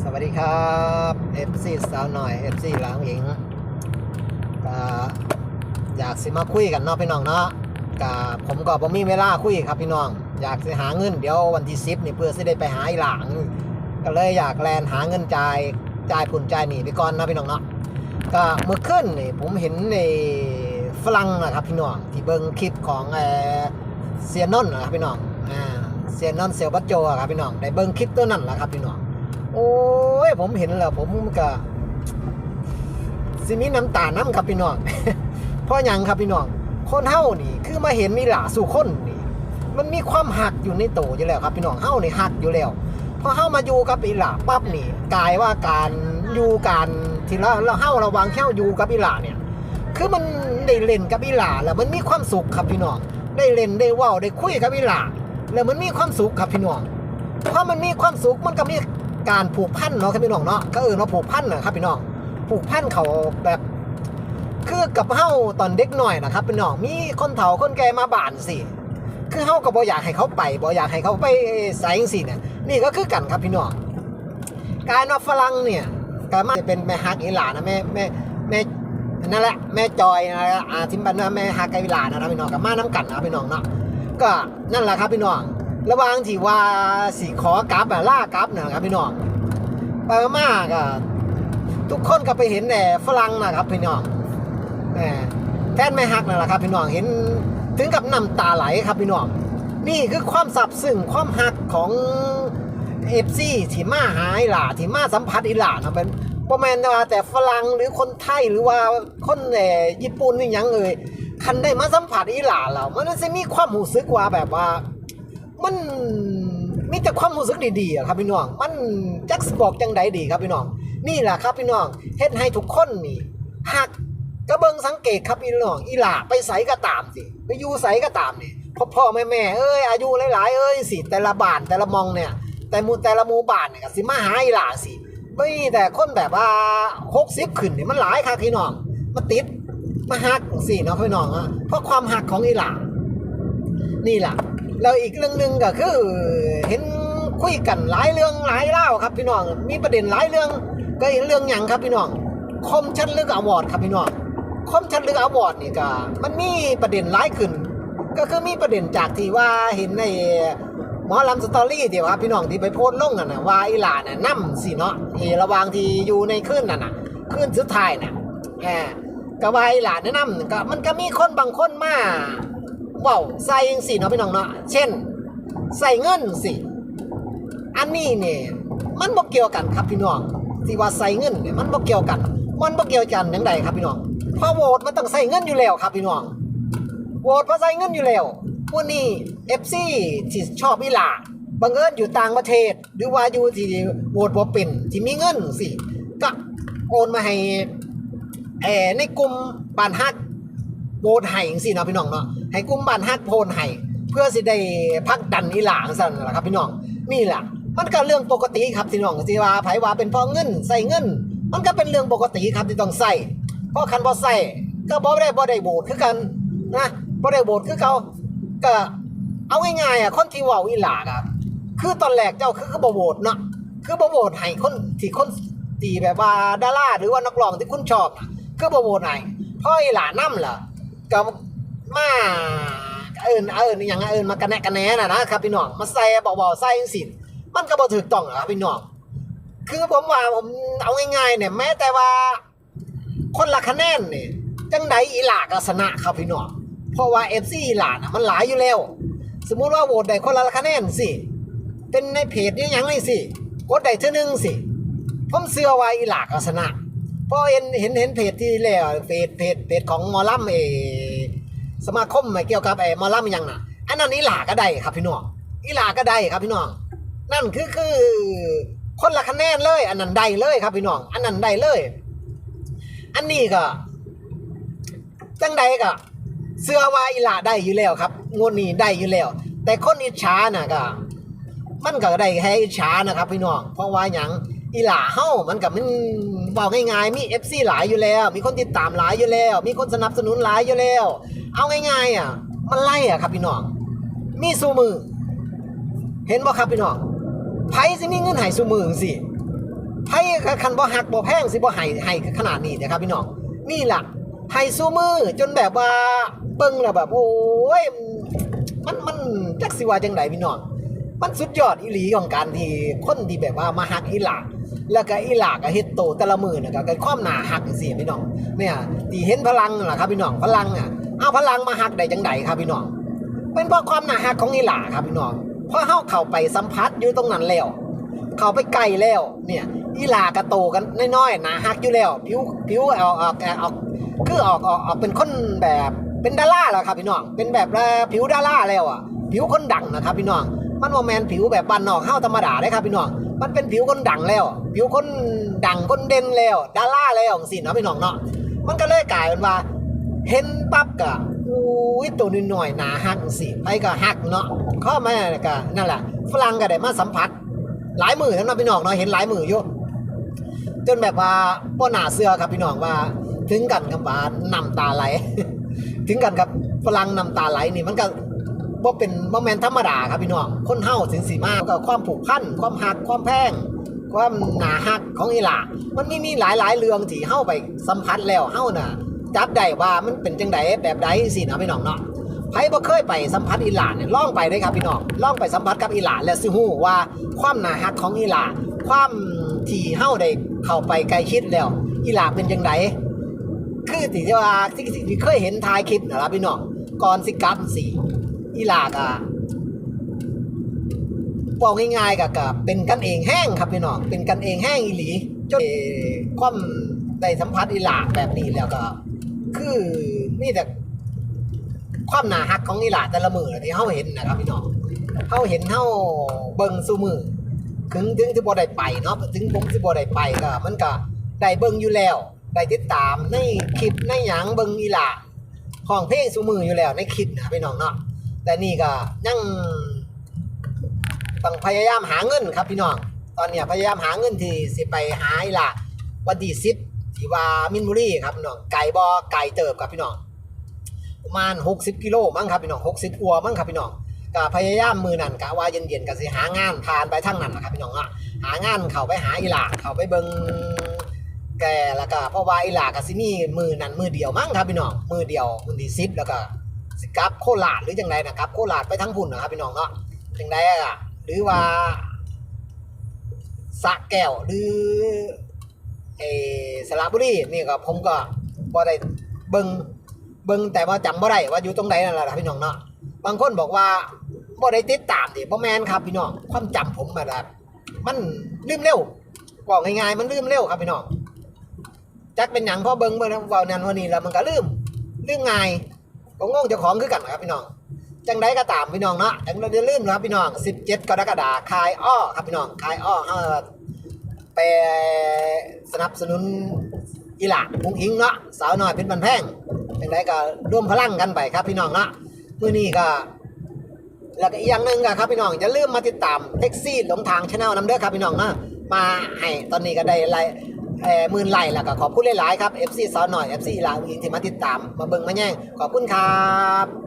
สวัสดีครับ FC สาวหน่อย FC หลังหญิงก็อยากสิมาคุยกันเนาะพี่น้องเนาะก็ผมก็บ่มีเวลาคุยครับพี่น้อง อยากสิหาเงินเดี๋ยววันที่10นี่เพื่อสิได้ไปหาอีหลัง ก็เลยอยากแลนหาเงินจ่ายจ่ายผุนจ่ายหนีไปก่อนเนาะพี่น้องเนาะก็เมื่อคืนนี่ผมเห็นในฝรั่งนะครับพี่น้องที่เบิ่งคลิปของเซียนนท์นะครับพี่น้องอ่าเซียนนท์เซลบัตโจะครับพี่น้องได้เบิ่งคลิปตัวนั้นแหละครับพี่น้อง โอ้ย ผมเห็นแล้วผมก็สิมีน้ำตาน้ำครับพี่น้องเพราะหยังครับพี่น้องคนเฮานี่ คือมาเห็นมีหลาสู่คนนี่ มันมีความหักอยู่ในโตอยู่แล้วครับพี่น้องเฮานี่หักอยู่แล้วพอเฮามาอยู่กับอีหลาปั๊บนี่กลายว่าการอยู่การที่เราเราเฮาระวังแค่อยู่กับอีหลาเนี่ย คือมันได้เล่นกับอีหลาแล้วมันมีความสุขครับพี่น้องได้เล่นได้ว้าวได้คุยกับอีหลาแล้วมันมีความสุขครับพี่น้องเพราะมันมีความสุขมันก็มี การผูกพันเนาะครับพี่น้องเนาะก็เออเนาะผูกพันนะครับพี่น้องผูกพันเขาแบบคือกับเฮาตอนเด็กหน่อยนะครับพี่น้องมีคนเฒ่าคนแก่มาบ้านสิคือเฮาก็บ่อยากให้เขาไปบ่อยากให้เขาไปใส่จังซี่เนี่ยนี่ก็คือกันครับพี่น้องการว่าฝรั่งเนี่ยก็มาจะเป็นแม่ฮักอีหลานะแม่แม่แม่นั่นแหละแม่จอยนะอาทิมบันว่าแม่ฮักกับอีหลานะครับพี่น้องกับมาน้ำกันนะครับพี่น้องเนาะก็นั่นแหละครับพี่น้อง ระหว่างที่ว่าสิขอกลับอะล่ากลับนะครับพี่น้องไปมาก็ทุกคนก็ไปเห็นแต่ฝรั่งนะครับพี่น้องแหมแทนแม่ฮักนั่นแหละครับพี่น้องเห็นถึงกับน้ำตาไหลครับพี่น้องนี่คือความสับซึ้งความหักของเอฟซีที่มาหาอีหล่าที่มาสัมผัสอีหล่านะเป็นประมาณว่าแต่ฝรั่งหรือคนไทยหรือว่าคนเอ่ญี่ปุ่นนี่ยังเอ่ยคันได้มาสัมผัสอีหล่าเรามันจะมีความรู้สึกว่าแบบว่า มันมีแต่ความรู้สึกดีๆอะครับพี่น้อง มันจักสบอกจังใดดีครับพี่น้อง นี่แหละครับพี่น้องเฮ็ดให้ทุกคนนี่หักก็เบิงสังเกตครับพี่น้องอีหล่าไปใสก็ตามสิไปอยู่ใสก็ตามนี่พ่อพ่อแม่แม่เอ้ยอายุหลายๆเอ้ยสิแต่ละบ้านแต่ละมองเนี่ย แต่มูแต่ละมูบ้านเนี่ยสิมาหาอีหล่าสิไม่แต่คนแบบว่า60ขึ้นเนี่ยมันหลายครับพี่น้องมาติดมาหักสิเนาะพี่น้องอะเพราะความหักของอีหล่านี่แหละ แล้วอีกเรื่องหนึ่งก็คือเห็นคุยกันหลายเรื่องหลายเล่าครับพี่น้อง มีประเด็นหลายเรื่องก็เห็นเรื่องหยังครับพี่น้องคมชัดลึกอวอร์ดครับพี่น้องคมชัดลึกอวอร์ดนี่ก็มันมีประเด็นหลายขึ้น ก็คือมีประเด็นจากที่ว่าเห็นในหมอลำสตอรี่เดียวครับพี่น้องที่ไปโพสต์ลงน่ะนะว่าอีหลาน่ะนั่มสิเนาะเอระวางที่อยู่ในคืนน่ะนะคืนสุดท้ายน่ะแหมก็ว่าอีหลาแนะนำก็มันก็มีคนบางคนมา เว้าใส่จังสิเนาะพี่น้องเนาะเช่น ใส่เงินสิอันนี้เนี่ยมันบ่เกี่ยวกันครับพี่น้องที่ว่าใส่เงินเนี่ยมันบ่เกี่ยวกัน มันบ่เกี่ยวกันอย่างใดครับพี่น้องพราโหวตมันต้องใส่เงินอยู่แล้วครับพี่น้องโหวตเพราะใส่เงินอยู่แล้ววันนี้ FC ที่ชอบอีหลาบังเอิญอยู่ต่างประเทศ หรือว่าอยู่ที่โหวตบ่เป็นที่มีเงินสิก็โอนมาให้เออในกลุ่มบ้านฮัก โหวตให้จังซี่เนาะพี่น้องเนาะให้กลุ่มบ้านฮักโพนให้เพื่อสิได้ผลักดันอีหลาจังซั่นล่ะครับพี่น้องนี่แหละมันก็เรื่องปกติครับพี่น้องสิว่าไผว่าเป็นเพอเงินใส่เงิน มันก็เป็นเรื่องปกติครับที่ต้องใส่เพราะคันบ่ใส่ก็บ่ได้บ่ได้โบสคือกันนะบ่ได้โบสคือเขาก็เอาง่ายๆอะคนที่เว้าอีหลากอะคือตอนแรกเจ้าคือคือบ่โบสเนาะคือบ่โบสให้คนที่คนตีแบบว่าดาราหรือว่านักร้องที่คุณชอบ คือบ่โบสให้เพราะอีหลานำล่ะ ก็มาเอินเอินอหยังเอิ้นมากระแนะกระแนน่ะนะครับพี่น้องมาใส่เบาๆใส่จังซี่มันก็บ่ถูกต้องอะครับพี่น้องคือผมว่าผมเอาง่ายๆเนี่ยแม้แต่ว่า คนละคะแนนเนี่ยจังใดอีหลาก็ชนะครับพี่น้องเพราะว่า FC อีหลานะมันหลายอยู่แล้ว สมมุติว่าโหวตได้คนละคะแนนสิเป็นในเพจนี่ยังเลยสิกดได้เท่านึงสิผมเชื่อว่าอีหลาก็ชนะ ราะเห็นเห็นเห็นเพจที่แล้วเพจเพจเพจของมอลำเอสมาคมเกี่ยวกับไอ้มอลำอิหยังน่ะ อันนั้นอีหลาก็ได้ครับพี่น้องอีหลาก็ได้ครับพี่น้อง นั่นคือคือ คนละคะแนนเลย อันนั้นได้เลยครับพี่น้อง อันนั้นได้เลย อันนี้ก็จังใดก็เสื้อว่าอีหลาได้อยู่แล้วครับงวดนี้ได้อยู่แล้ว แต่คนอิจฉาน่ะก็มันก็ได้แค่อิจฉานะครับ พี่น้องเพราะว่าหยังอีหลาเฮ้ามันก็มัน บอกง่ายๆมี FC หลายอยู่แล้ว มีคนติดตามหลายอยู่แล้ว มีคนสนับสนุนหลายอยู่แล้ว เอาง่ายๆอะ มันไล่อะครับพี่น้อง มีสูมือ เห็นบ่ครับพี่น้องไผสิมีเงินให้สูมือสิไพ่คันบ่หักบ่แพงสิบ่ห้ให้ขนาดนี้นะครับพี่น้อง นี่แหละให้สู้มือจนแบบว่าเบิ่งแล้วแบบโอ้ยมันมันจักสิว่าจังไดพี่น้อง มันสุดยอดอีหลีของการที่คนที่แบบว่ามาหักอีหลา แล้วก็อีหลาก็เฮ็ดโตแต่ละมือน่ะก็เกิดความหนาหักจังซี่พี่น้องเนี่ยที่เห็นพลังล่ะครับพี่น้องพลังอะเอาพลังมาหักได้จังไดครับพี่น้องเป็นเพราะความหนาหักของอีหลาครับพี่น้องเพราะเฮาเข้าไปสัมผัสอยู่ตรงนั้นแล้วเข้าไปไกลแล้วเนี่ยอีหลากระโตกันน้อยๆหนาหักอยู่แล้วผิวผิวออกออกออกคือออกออกออกเป็นคนแบบเป็นดาราแล้วครับพี่น้องเป็นแบบผิวดาราแล้วอะผิวคนดังนะครับพี่น้องมันโมแมนผิวแบบบ้านนอกเฮาธรรมดาได้ครับพี่น้อง มันเป็นผิวคนดังแล้ว ผิวคนดังคนเด่นแล้วดาราแล้วสิเนาะพี่น้องเนาะมันก็เลยกลายเป็นว่า เห็นปั๊บก็อุ้ยตัวนิดหน่อยหนาหักสิไปก็หักเนาะข้ามาก็นั่นแหละฝรั่งก็ได้มาสัมผัส หลายมือแล้วเนาะพี่น้องเนาะเห็นหลายมืออยู่จนแบบว่าป้อหนาเสื้อครับพี่น้องว่าถึงกันกับว่าน้ำตาไหล ถึงกันกับฝรั่งน้ำตาไหลนี่มันก็ บ่เป็นบ่แมนธรรมดาครับพี่น้องคนเฮาถึงสีมากก็ความผูกพันความหักความแพงความหนาหักของอีหล่ามันมีมีหลายหลายๆเรื่องที่เฮาไปสัมผัสแล้วเฮาน่ะจับได้ว่ามันเป็นจังไดแบบใดสินาะพี่น้องเนาะใครบ่เคยไปสัมผัสอีหล่าเนี่ยล่องไปได้ครับพี่น้องล่องไปสัมผัสกับอีหล่าแล้วสิฮู้ว่าความหนาหักของอีหล่าความที่เฮาได้เข้าไปใกล้ชิดแล้ว อีหล่าเป็นจังไดคือที่ว่าที่เคยเห็นทายคลิปนะครับพี่น้องก่อนสิกลับสิ อีหลากอะบอกง่ายๆกับกับเป็นกันเองแห้งครับพี่น้องเป็นกันเองแห้งอีหลีจนความได้สัมผัสอีหลาแบบนี้แล้วก็ คือนี่แต่ความหนาหักของอีหลาแต่ละมือที่เฮาเห็นนะครับพี่น้องเฮาเห็นเฮาเบิ่งสู่มือถึงถึงที่บ่ได้ไปเนาะถึงผมสิบ่ได้ไปก็มันก็ได้เบิ่งอยู่แล้วได้ติดตามในคลิปในหยังเบิ่งอีหลาของเพลงสู่มืออยู่แล้วในคลิปนะพี่น้องเนาะ แต่นี่ก็ยังต้องพยายามหาเงินครับพี่น้อง ตอนเนี้ยพยายามหาเงินที่สิไปหาอีหลาวันที่สิบที่ว่ามินบุรีครับพี่น้อง ไก่บ่ไก่เติบครับพี่น้องประมาณ60กิโลมั้งครับพี่น้อง60อัวมั้งครับพี่น้องก็พยายามมือนั่นกะว่าเย็นๆก็สิหางานผ่านไปทางนั้นนะครับพี่น้องอะหางานเข้าไปหาอีหลาเข้าไปเบิงแกแล้วก็เพราะว่าอีหลาก็สิมีมือนั้นมือเดียวมั้งครับพี่น้องมือเดียวมือที่10แล้วก็ สิกลับโคราชหรือจังไดนะครับ โคราชไปทั้งพุ่นนะครับพี่น้องเนาะจังไดอะหรือว่าสะแก้วหรือเอสระบุรีนี่ก็ผมก็บ่ได้เบิงเบิงแต่ว่าจำบ่ได้ว่าอยู่ตรงไหนนั่นแหละครับพี่น้องเนาะบางคนบอกว่าบ่ได้ติดตามดิบ่แมนครับพี่น้องความจำผมมาแบบมันลืมเร็วบอกง่ายๆมันลืมเร็วครับพี่น้องจักเป็นหยังพอเบิงเบิ่งเบานันวันนี้แล้วมันก็ลืมลืมง่าย ก็งงเจ้าของคือกันนะครับพี่น้อง จังไดก็ตามพี่น้องเนาะจังเราอย่าลืมนะครับพี่น้อง 17 กรกฎาคมคายอ้อครับพี่น้องคายอ้อเฮาไปสนับสนุนอีหล่าพุงอิงเนาะสาวน้อยเป็นบันแพงจังไดก็ร่วมพลังกันไปครับพี่น้องเนาะมื้อนี้ก็แล้วก็อีกอย่างหนึ่งก็ครับพี่น้องอย่าลืมมาติดตามแท็กซี่หลงทางชาแนลน้ำเด้อครับพี่น้องเนาะมาให้ตอนนี้ก็ได้ไล เอ่อหมื่นไล่แล้วก็ขอบคุณหลายๆครับ FC สาวหน่อย FC ลาวอิงที่มาติดตาม มาเบิ่งมาแย่งขอบคุณครับ